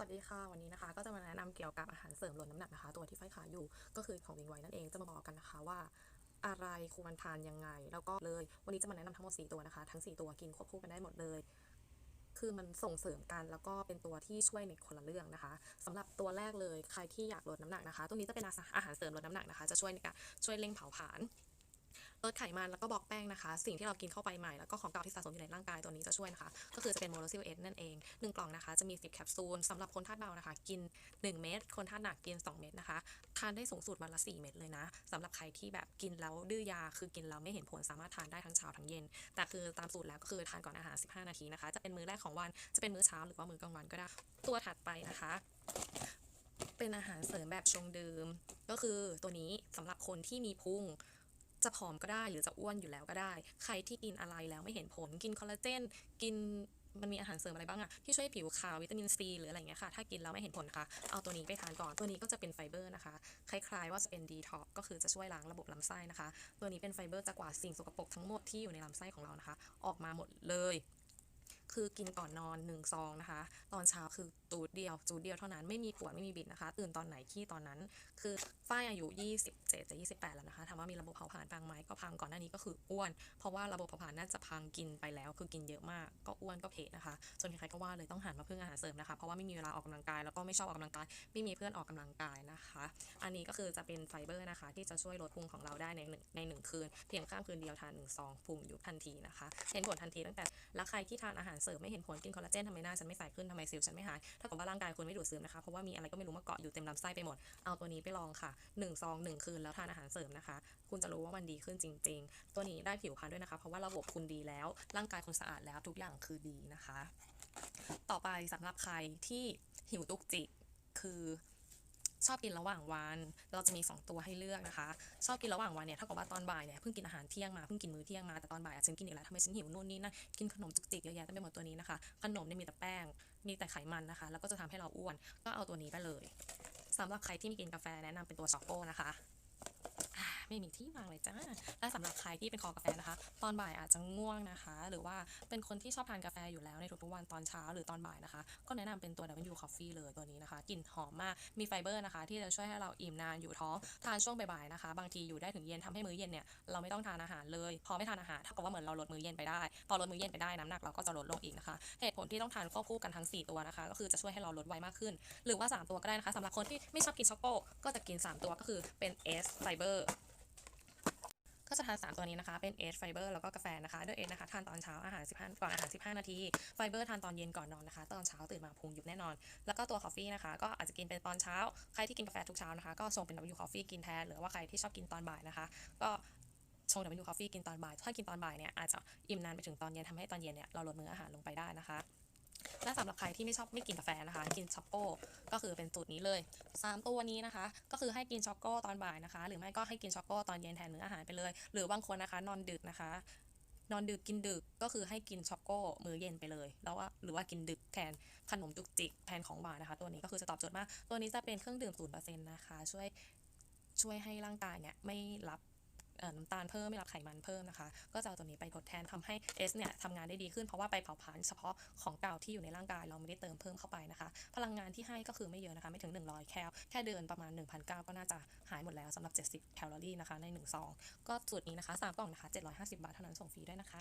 วัสดีค่ะ วันนี้นะคะ ก็จะมาแนะนำเกี่ยวกับอาหารเสริมลดน้ำหนักนะคะ ตัวที่ไฟขายอยู่ก็คือของวิงไว้นั่นเองจะมาบอกกันนะคะว่า อะไรควรทานยังไง แล้วก็เลย วันนี้จะมาแนะนำทั้งหมด4ตัวนะคะ ทั้ง 4 ตัวกินควบคู่กันได้หมดเลย คือมันส่งเสริมกันแล้วก็เป็นตัวที่ช่วยในคนละเรื่องนะคะสำหรับตัวแรกเลยใครที่อยากลดน้ำหนักนะคะ ตัวนี้จะเป็นอาหารเสริมลดน้ำหนักนะคะ จะช่วยในการช่วยเร่งเผาผลาญ ลดไขมันแล้วก็บล็อกแป้งนะคะ สิ่งที่เรากินเข้าไปใหม่แล้วก็ของเก่าที่สะสมอยู่ในร่างกายตัวนี้จะช่วยนะคะ ก็คือจะเป็นโมโนซิลเอสนั่นเองหนึ่งกล่องนะคะ จะมี 10 แคปซูลสำหรับคนธาตุเบานะคะ กิน 1 เม็ดคนธาตุหนักกิน 2 เม็ดนะคะ ทานได้สูงสุดวันละ 4 เม็ดเลยนะสำหรับใครที่แบบกินแล้วดื้อยาคือกินแล้วไม่เห็นผลสามารถทานได้ทั้งเช้าทั้งเย็น แต่คือตามสูตรแล้วก็คือทานก่อนอาหาร 15 นาทีนะคะ จะเป็นมื้อแรกของวันจะเป็นมื้อเช้าหรือว่ามื้อกลางวันก็ได้ตัวถัดไปนะคะเป็นอาหารเสริมแบบชงดื่มก็คือตัวนี้สำหรับคนที่มีพุง จะผอมก็ได้หรือจะอ้วนอยู่แล้วก็ได้ ใครที่กินอะไรแล้วไม่เห็นผล กินคอลลาเจน กินมันมีอาหารเสริมอะไรบ้างอะที่ช่วยผิวขาววิตามินซีหรืออะไรเงี้ยค่ะ ถ้ากินแล้วไม่เห็นผลค่ะ เอาตัวนี้ไปทานก่อน ตัวนี้ก็จะเป็นไฟเบอร์นะคะ คล้ายๆว่าจะเป็นดีท็อกก็คือจะช่วยล้างระบบลำไส้นะคะ ตัวนี้เป็นไฟเบอร์จะกวาดสิ่งสกปรกทั้งหมดที่อยู่ในลำไส้ของเรานะคะ ออกมาหมดเลย คือกินก่อนนอนหนึ่งซองนะคะ ตอนเช้าคือจูดเดียวจูดเดียวเท่านั้นไม่มีขวดไม่มีบิดนะคะ ตื่นตอนไหนที่ตอนนั้น คือฝ้ายอายุ 27จะ28 แล้วนะคะถามว่ามีระบบเผาผลาญพังไหมก็พังก่อนหน้านี้ก็คืออ้วน เพราะว่าระบบเผาผลาญน่าจะพังกินไปแล้ว คือกินเยอะมากก็อ้วนก็เพะนะคะส่วนใครก็ว่าเลยต้องหันมาพึ่งอาหารเสริมนะคะ เพราะว่าไม่มีเวลาออกกำลังกายแล้วก็ไม่ชอบออกกำลังกายไม่มีเพื่อนออกกำลังกายนะคะ อันนี้ก็คือจะเป็นไฟเบอร์นะคะ ที่จะช่วยลดพุงของเราได้ในหนึ่งในหนึ่งคืนเพียงข้ามคืนเดียวทานหนึ่งซองพุงยุบทันทีนะคะเห็นผลทันทีตั้งแต่แล้วใครที่ทานอาหารเสริมไม่เห็นผลกินคอลลาเจนทำไมหน้าฉันไม่ใสขึ้นทำไมสิวฉันไม่หายถ้ากับว่าร่างกายคุณไม่ดูดซึมนะคะเพราะว่ามีอะไรก็ไม่รู้มาเกาะอยู่เต็มลำไส้ไปหมดเอาตัวนี้ไปลองค่ะ1ซอง1 คืนแล้วทานอาหารเสริมนะคะ คุณจะรู้ว่ามันดีขึ้นจริง ๆ ตัวนี้ได้ผิวพรรณด้วยนะคะ เพราะว่าระบบคุณดีแล้ว ร่างกายคุณสะอาดแล้วทุกอย่างคือดีนะคะ ต่อไปสำหรับใครที่หิวตุกจิกคือ ชอบกินระหว่างวัน เราจะมี 2 ตัวให้เลือกนะคะ ชอบกินระหว่างวันเนี่ยเท่ากับว่าตอนบ่ายเนี่ยเพิ่งกินอาหารเที่ยงมาเพิ่งกินมื้อเที่ยงมาแต่ตอนบ่ายอะฉันกินอีกแล้วทำไมฉันหิวนู่นนี่นั่นกินขนมจุกจิกเยอะแยะเต็มไปหมดตัวนี้นะคะ ขนมเนี่ยมีแต่แป้ง มีแต่ไขมันนะคะ แล้วก็จะทำให้เราอ้วน ก็เอาตัวนี้ไปเลยสำหรับใครที่ไม่กินกาแฟแนะนำเป็นตัวช็อกโก้นะคะ ไม่มีที่วางเลยจ้า และสำหรับใครที่เป็นคอกาแฟนะคะ ตอนบ่ายอาจจะง่วงนะคะ หรือว่าเป็นคนที่ชอบทานกาแฟอยู่แล้วในทุกๆวันตอนเช้าหรือตอนบ่ายนะคะ ก็แนะนำเป็นตัว W Coffee เลยตัวนี้นะคะกลิ่นหอมมากมีไฟเบอร์นะคะ ที่จะช่วยให้เราอิ่มนานอยู่ท้องทานช่วงบ่ายๆนะคะ บางทีอยู่ได้ถึงเย็นทำให้มื้อเย็นเนี่ยเราไม่ต้องทานอาหารเลยพอไม่ทานอาหารเท่ากับว่าเหมือนเราลดมื้อเย็นไปได้ พอลดมื้อเย็นไปได้น้ำหนักเราก็จะลดลงอีกนะคะเหตุผลที่ต้องทานควบคู่กันทั้ง 4 ตัวนะคะ ก็คือจะช่วยให้เราลดไวมากขึ้น หรือว่า 3 ตัวก็ได้นะคะสำหรับคนที่ไม่ชอบกินช็อกโกก็จะกิน 3 ตัวก็คือเป็น S Fiber ก็จะทาน 3 ตัวนี้นะคะ เป็นเอไฟเบอร์แล้วก็กาแฟนะคะด้วยเอนะคะทานตอนเช้าอาหาร 15 ก่อนอาหาร 15 นาที ไฟเบอร์ทานตอนเย็นก่อนนอนนะคะ ตอนเช้าตื่นมาพุงยุบแน่นอน แล้วก็ตัวคอฟฟี่นะคะ ก็อาจจะกินเป็นตอนเช้า ใครที่กินกาแฟทุกเช้านะคะ ก็ชงเป็น W Coffee กินแทน หรือว่าใครที่ชอบกินตอนบ่ายนะคะ ก็ชง W Coffee กินตอนบ่าย ถ้ากินตอนบ่ายเนี่ยอาจจะอิ่มนานไปถึงตอนเย็นทำให้ตอนเย็นเนี่ยเราลดมื้ออาหารลงไปได้นะคะ และสำหรับใครที่ไม่ชอบไม่กินกาแฟนะคะ กินช็อกโก้ก็คือเป็นสูตรนี้เลย 3 ตัวนี้นะคะ ก็คือให้กินช็อกโก้ตอนบ่ายนะคะ หรือไม่ก็ให้กินช็อกโก้ตอนเย็นแทนมื้ออาหารไปเลย หรือบางคนนะคะ นอนดึกนะคะ นอนดึกกินดึกก็คือให้กินช็อกโก้มื้อเย็นไปเลย แล้วว่าหรือว่ากินดึกแทนขนมจุกจิกแทนของหวานนะคะ ตัวนี้ก็คือจะตอบโจทย์มาก ตัวนี้จะเป็นเครื่องดื่มศูนย์เปอร์เซ็นต์นะคะ ช่วยช่วยให้ร่างกายเนี่ยไม่รับ น้ำตาลเพิ่มไม่รับไขมันเพิ่มนะคะ ก็จะเอาตัวนี้ไปทดแทนทำให้ S เนี่ยทำงานได้ดีขึ้นเพราะว่าไปเผาผลาญเฉพาะของเก่าที่อยู่ในร่างกายเราไม่ได้เติมเพิ่มเข้าไปนะคะ พลังงานที่ให้ก็คือไม่เยอะนะคะ ไม่ถึง 100 แคลแค่เดินประมาณ 1,900 ก็น่าจะหายหมดแล้วสำหรับ 70 แคลอรี่นะคะใน1ซองก็สูตรนี้นะคะ3กล่องนะคะ750 บาทเท่านั้นส่งฟรีด้วยนะคะ